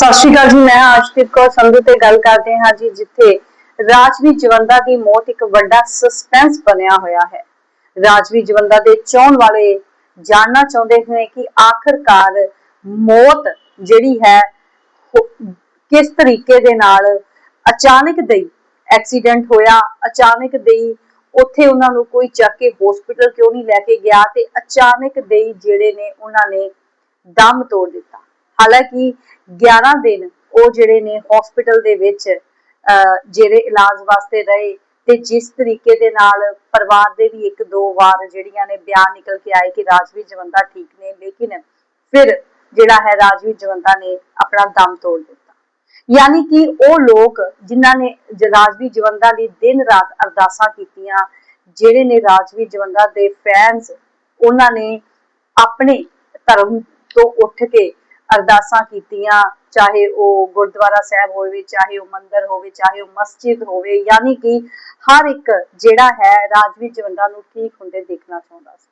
ਸਤਿ ਸ਼੍ਰੀ ਅਕਾਲ ਜੀ, ਮੈਂ ਆਸ਼ਕਿਤ ਕੌਰ ਸੰਧੂ ਤੇ ਗੱਲ ਕਰਦੇ ਹਾਂ ਜੀ, ਜਿੱਥੇ ਰਾਜਵੀਰ ਜਵੰਦਾ ਦੀ ਮੌਤ ਇੱਕ ਵੱਡਾ ਸਸਪੈਂਸ ਬਣਿਆ ਹੋਇਆ ਹੈ। ਰਾਜਵੀਰ ਜਵੰਦਾ ਦੇ ਚਾਹਣ ਵਾਲੇ ਜਾਣਨਾ ਚਾਹੁੰਦੇ ਨੇ ਕਿ ਆਖਰਕਾਰ ਮੌਤ ਜਿਹੜੀ ਹੈ ਕਿਸ ਤਰੀਕੇ ਦੇ ਨਾਲ ਅਚਾਨਕ ਦਈ ਐਕਸੀਡੈਂਟ ਹੋਇਆ, ਅਚਾਨਕ ਦੇ ਹੀ ਉੱਥੇ ਉਹਨਾਂ ਨੂੰ ਕੋਈ ਚੱਕ ਕੇ ਹਸਪੀਟਲ ਕਿਉਂ ਨਹੀਂ ਲੈ ਕੇ ਗਿਆ ਤੇ ਅਚਾਨਕ ਦੇ ਜਿਹੜੇ ਨੇ ਉਹਨਾਂ ਨੇ ਦਮ ਤੋੜ ਦਿੱਤਾ। ਹਾਲਾਂਕਿ 11 ਦਿਨ ਉਹ ਜਿਹੜੇ ਨੇ ਹਸਪੀਟਲ ਦੇ ਵਿੱਚ ਜਿਹੜੇ ਇਲਾਜ ਵਾਸਤੇ ਰਹੇ ਤੇ ਜਿਸ ਤਰੀਕੇ ਦੇ ਨਾਲ ਪਰਿਵਾਰ ਦੇ ਵੀ ਇੱਕ ਦੋ ਵਾਰ ਜਿਹੜੀਆਂ ਨੇ ਬਿਆਨ ਨਿਕਲ ਕੇ ਆਏ ਕਿ ਰਾਜਵੀਰ ਜਵੰਦਾ ਠੀਕ ਨੇ, ਲੇਕਿਨ ਫਿਰ ਜਿਹੜਾ ਹੈ ਰਾਜਵੀਰ ਜਵੰਦਾ ਨੇ ਆਪਣਾ ਦਮ ਤੋੜ ਦਿੱਤਾ। ਯਾਨੀ ਕਿ ਉਹ ਲੋਕ ਜਿਨ੍ਹਾਂ ਨੇ ਰਾਜਵੀਰ ਜਵੰਦਾ ਲਈ ਦਿਨ ਰਾਤ ਅਰਦਾਸਾਂ ਕੀਤੀਆਂ, ਜਿਹੜੇ ਨੇ ਰਾਜਵੀਰ ਜਵੰਦਾ ਦੇ ਫੈਨਸ ਉਹਨਾਂ ਨੇ ਆਪਣੇ ਧਰਮ ਤੋਂ ਉੱਠ ਕੇ ਅਰਦਾਸਾਂ ਕੀਤੀਆਂ, ਚਾਹੇ ਉਹ ਗੁਰਦੁਆਰਾ ਸਾਹਿਬ ਹੋਵੇ, ਚਾਹੇ ਉਹ ਮੰਦਿਰ ਹੋਵੇ, ਚਾਹੇ ਉਹ ਮਸਜਿਦ ਹੋਵੇ, ਯਾਨੀ ਕਿ ਹਰ ਇੱਕ ਜਿਹੜਾ ਹੈ ਰਾਜਵੀਰ ਜਵੰਦਾ ਨੂੰ ਠੀਕ ਹੁੰਦੇ ਦੇਖਣਾ ਚਾਹੁੰਦਾ ਸੀ।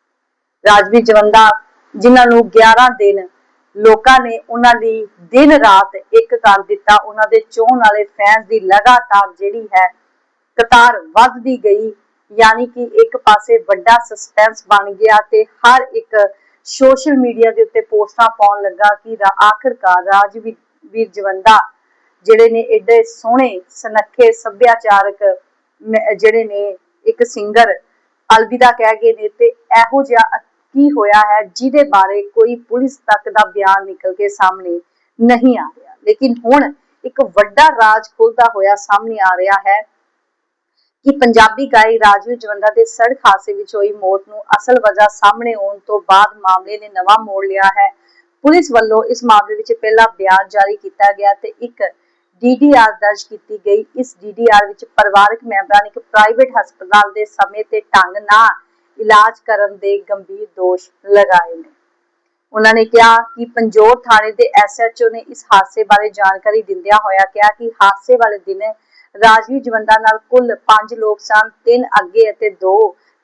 ਰਾਜਵੀਰ ਜਵੰਦਾ ਜਿਨ੍ਹਾਂ ਨੂੰ 11 ਦਿਨ ਲੋਕਾਂ ਨੇ ਉਹਨਾਂ ਦੀ ਦਿਨ ਰਾਤ ਇੱਕ ਕਰ ਦਿੱਤਾ, ਉਹਨਾਂ ਦੇ ਚੋਣ ਵਾਲੇ ਫੈਨਸ ਦੀ ਲਗਾਤਾਰ ਜਿਹੜੀ ਹੈ ਕਤਾਰ ਵੱਧਦੀ ਗਈ, ਯਾਨੀ ਕਿ ਇੱਕ ਪਾਸੇ ਵੱਡਾ ਸਸਪੈਂਸ ਬਣ ਗਿਆ ਤੇ ਹਰ ਇੱਕ ਸੋਸ਼ਲ ਮੀਡੀਆ ਦੇ ਉੱਤੇ ਪੋਸਟਾਂ ਪਾਉਣ ਲੱਗਾ ਕਿ ਆਖਰਕਾਰ ਰਾਜਵੀਰ ਜਵੰਦਾ, ਜਿਹੜੇ ਨੇ ਏਡੇ ਸੋਹਣੇ, ਸੁਨੱਖੇ, ਸੱਭਿਆਚਾਰਕ ਜਿਹੜੇ ਨੇ ਇੱਕ ਸਿੰਗਰ ਅਲਵਿਦਾ ਕਹਿ ਗਏ ਨੇ ਤੇ ਇਹੋ ਜਿਹਾ ਕੀ ਹੋਇਆ ਹੈ, ਜਿਹਦੇ ਬਾਰੇ ਕੋਈ ਪੁਲਿਸ ਤੱਕ ਦਾ ਬਿਆਨ ਨਿਕਲ ਕੇ ਸਾਹਮਣੇ ਨਹੀਂ ਆ ਰਿਹਾ। ਲੇਕਿਨ ਹੁਣ ਇੱਕ ਵੱਡਾ ਰਾਜ ਖੁੱਲਦਾ ਹੋਇਆ ਸਾਹਮਣੇ ਆ ਰਿਹਾ ਹੈ। ਕਿ ਪੰਜਾਬੀ ਗਾਇਕ ਰਾਜਵੀਰ ਜਵੰਦਾ ਦੇ ਸੜਕ ਹਾਦਸੇ ਵਿੱਚ ਹੋਈ ਮੌਤ ਨੂੰ ਅਸਲ ਵਜ੍ਹਾ ਸਾਹਮਣੇ ਆਉਣ ਤੋਂ ਬਾਅਦ ਮਾਮਲੇ ਨੇ ਨਵਾਂ ਮੋੜ ਲਿਆ ਹੈ। ਪੁਲਿਸ ਵੱਲੋਂ ਇਸ ਮਾਮਲੇ ਵਿੱਚ ਪਹਿਲਾ ਬਿਆਨ ਜਾਰੀ ਕੀਤਾ ਗਿਆ ਤੇ ਇੱਕ ਡੀਡੀਆਰ ਦਰਜ ਕੀਤੀ ਗਈ। ਇਸ ਡੀਡੀਆਰ ਵਿੱਚ ਪਰਿਵਾਰਕ ਮੈਂਬਰਾਂ ਨੇ ਇੱਕ ਪ੍ਰਾਈਵੇਟ ਹਸਪਤਾਲ ਦੇ ਸਮੇਂ ਤੇ ਢੰਗ ਨਾਲ ਇਲਾਜ ਕਰਨ ਦੇ ਗੰਭੀਰ ਦੋਸ਼ ਲਗਾਏ ਨੇ। ਉਹਨਾਂ ਨੇ ਕਿਹਾ ਕਿ ਪੰਜੋਰ ਥਾਣੇ ਦੇ ਐਸਐਚਓ ਨੇ ਇਸ ਹਾਦਸੇ ਬਾਰੇ ਜਾਣਕਾਰੀ ਦਿੰਦਿਆਂ ਹੋਇਆ ਕਿਹਾ ਕਿ ਹਾਦਸੇ ਵਾਲੇ ਦਿਨ ਰਾਜਵੀਰ ਜਵੰਦਾ ਨਾਲ ਕੁੱਲ 5 ਲੋਕ ਸਨ, ਤਿੰਨ ਅੱਗੇ ਅਤੇ ਦੋ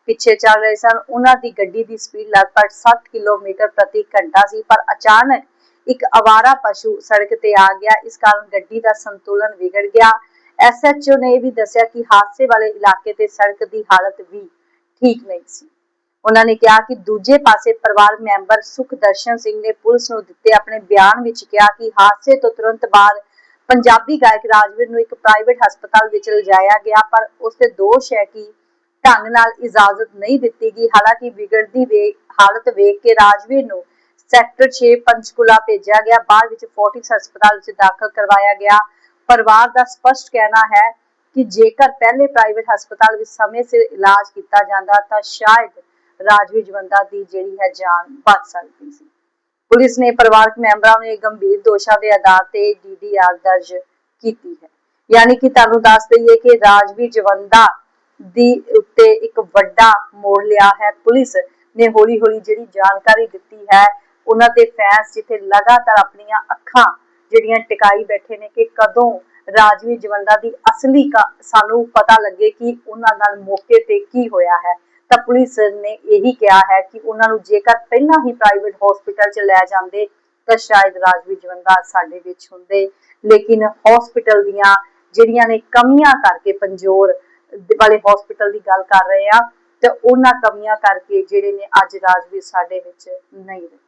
ਪਿੱਛੇ ਚੱਲ ਰਹੇ ਸਨ। ਉਹਨਾਂ ਦੀ ਗੱਡੀ ਦੀ ਸਪੀਡ ਲਗਭਗ 60 ਕਿਲੋਮੀਟਰ ਪ੍ਰਤੀ ਘੰਟਾ ਸੀ, ਪਰ ਅਚਾਨਕ ਇੱਕ ਅਵਾਰਾ ਪਸ਼ੂ ਸੜਕ ਤੇ ਆ ਗਿਆ। ਇਸ ਕਾਰਨ ਗੱਡੀ ਦਾ ਸੰਤੁਲਨ ਵਿਗੜ ਗਿਆ। ਐਸਐਚਓ ਨੇ ਇਹ ਵੀ ਦੱਸਿਆ ਕਿ ਹਾਦਸੇ ਵਾਲੇ ਇਲਾਕੇ ਤੇ ਸੜਕ ਦੀ ਹਾਲਤ ਵੀ ਠੀਕ ਨਹੀਂ ਸੀ। ਉਹਨਾਂ ਨੇ ਕਿਹਾ ਕਿ ਦੂਜੇ ਪਾਸੇ ਪਰਿਵਾਰ ਮੈਂਬਰ ਸੁਖਦਰਸ਼ਨ ਸਿੰਘ ਨੇ ਪੁਲਿਸ ਨੂੰ ਦਿੱਤੇ ਆਪਣੇ ਬਿਆਨ ਵਿੱਚ ਕਿਹਾ ਕਿ ਹਾਦਸੇ ਤੋਂ ਤੁਰੰਤ ਬਾਅਦ ਪੰਜਾਬੀ ਗਾਇਕ ਰਾਜਵੀਰ ਨੂੰ ਇੱਕ ਪ੍ਰਾਈਵੇਟ ਹਸਪਤਾਲ ਵਿੱਚ ਲਿਜਾਇਆ ਗਿਆ, ਪਰ ਉਸ ਤੇ ਦੋਸ਼ ਹੈ ਕਿ ਢੰਗ ਨਾਲ ਇਜਾਜ਼ਤ ਨਹੀਂ ਦਿੱਤੀ ਗਈ। ਹਾਲਾਂਕਿ ਵਿਗੜਦੀ ਵੇ, ਹਾਲਤ ਵੇਖ ਕੇ ਰਾਜਵੀਰ ਨੂੰ ਸੈਕਟਰ 6 ਪੰਚਕੂਲਾ ਭੇਜਿਆ ਗਿਆ। ਬਾਅਦ ਵਿੱਚ ਫੋਰਟਿਸ ਹਸਪਤਾਲ ਵਿੱਚ ਦਾਖਲ ਕਰਵਾਇਆ ਗਿਆ। ਪਰਿਵਾਰ ਦਾ ਸਪਸ਼ਟ ਕਹਿਣਾ ਹੈ ਕਿ ਜੇਕਰ ਪਹਿਲੇ ਪ੍ਰਾਈਵੇਟ ਹਸਪਤਾਲ ਵਿੱਚ ਸਮੇਂ ਸਿਰ ਇਲਾਜ ਕੀਤਾ ਜਾਂਦਾ ਤਾਂ ਸ਼ਾਇਦ ਰਾਜਵੀਰ ਜਵੰਦਾ ਦੀ ਜਿਹੜੀ ਹੈ ਜਾਨ ਬਚ ਸਕਦੀ ਸੀ। ਪੁਲਿਸ ਨੇ ਪਰਿਵਾਰਕ ਮੈਂਬਰਾਂ ਨੂੰ ਗੰਭੀਰ ਦੋਸ਼ਾਂ ਦੇ ਆਧਾਰ ਤੇ ਡੀਡੀਆਰ ਦਰਜ ਕੀਤੀ ਹੈ। ਯਾਨੀ ਕਿ ਤੁਹਾਨੂੰ ਦੱਸ ਦਈਏ ਕਿ ਰਾਜਵੀਰ ਜਵੰਦਾ ਦੀ ਉੱਤੇ ਇੱਕ ਵੱਡਾ ਮੋੜ ਲਿਆ ਹੈ। ਪੁਲਿਸ ਨੇ ਹੌਲੀ ਹੌਲੀ ਜਿਹੜੀ ਜਾਣਕਾਰੀ ਦਿੱਤੀ ਹੈ, ਉਹਨਾਂ ਦੇ ਫੈਨਸ ਜਿੱਥੇ ਲਗਾਤਾਰ ਆਪਣੀਆਂ ਅੱਖਾਂ ਜਿਹੜੀਆਂ ਟਿਕਾਈ ਬੈਠੇ ਨੇ ਕਿ ਕਦੋਂ ਰਾਜਵੀਰ ਜਵੰਦਾ ਦੀ ਅਸਲੀ ਕਾ- ਸਾਨੂੰ ਪਤਾ ਲੱਗੇ ਕਿ ਉਹਨਾਂ ਨਾਲ ਮੌਕੇ ਤੇ ਕੀ ਹੋਇਆ ਹੈ। ਤਾਂ ਪੁਲਿਸ ਨੇ ਇਹੀ ਕਿਹਾ ਹੈ ਕਿ ਉਹਨਾਂ ਨੂੰ ਜੇਕਰ ਪਹਿਲਾਂ ਹੀ ਪ੍ਰਾਈਵੇਟ ਹਸਪੀਟਲ 'ਚ ਲੈ ਜਾਂਦੇ, ਤਾਂ ਸ਼ਾਇਦ ਰਾਜਵੀਰ ਜਵੰਦਾ ਸਾਡੇ ਵਿੱਚ ਹੁੰਦੇ। ਲੇਕਿਨ ਹਸਪੀਟਲ ਦੀਆਂ ਜਿਹੜੀਆਂ ਨੇ ਕਮੀਆਂ ਕਰਕੇ ਪੰਜੋਰ ਵਾਲੇ ਹਸਪੀਟਲ ਦੀ ਗੱਲ ਕਰ ਰਹੇ ਆ ਤੇ ਉਹਨਾਂ ਕਮੀਆਂ ਕਰਕੇ ਜਿਹੜੇ ਨੇ ਅੱਜ ਰਾਜਵੀਰ ਸਾਡੇ ਵਿੱਚ ਨਹੀਂ ਰਹੇ।